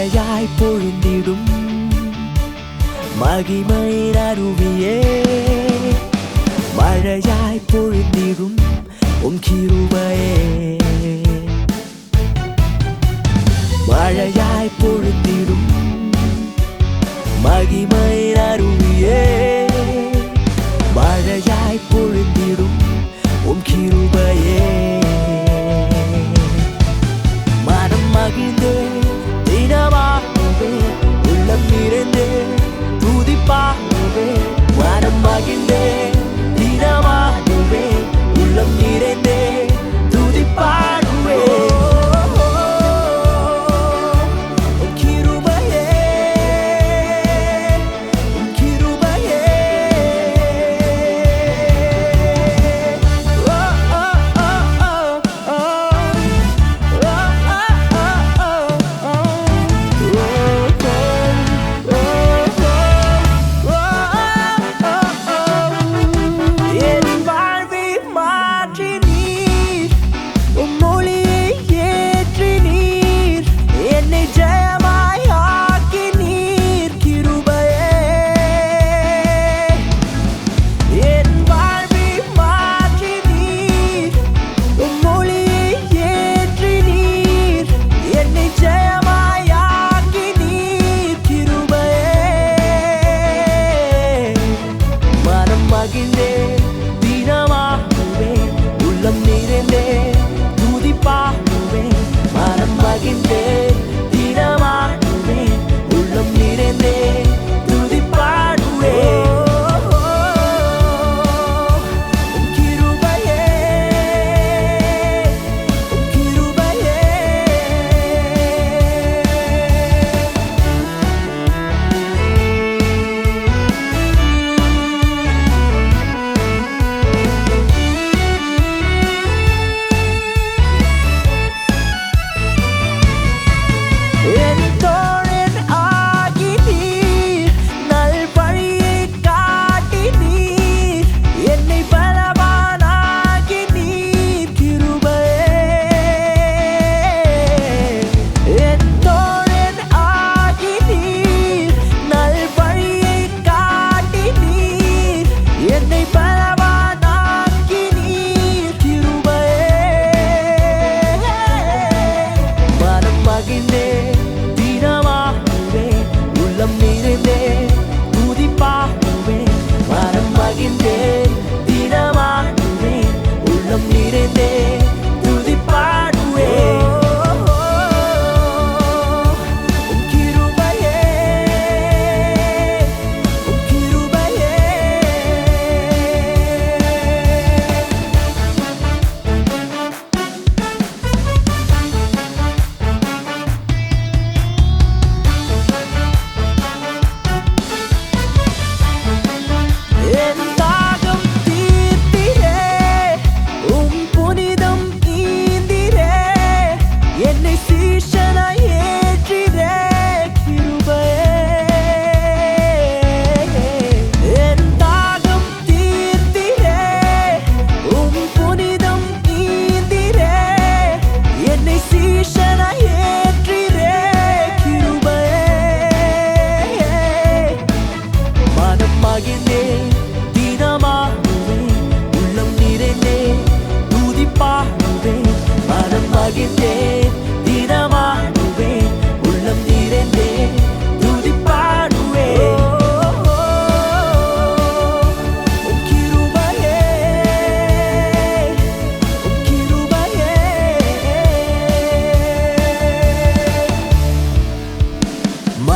மழையாய் பொழுந்திடும். மகிமை அருவியே மழையாய் பொழுந்திடும் உம் கிருபையே. மழையாய் பொழுந்திடும். மகிமை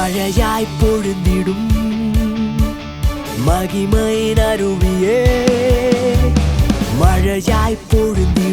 மழையாய் பொழுந்திடும். மகிமை நருவியே மழையாய் பொழுந்தி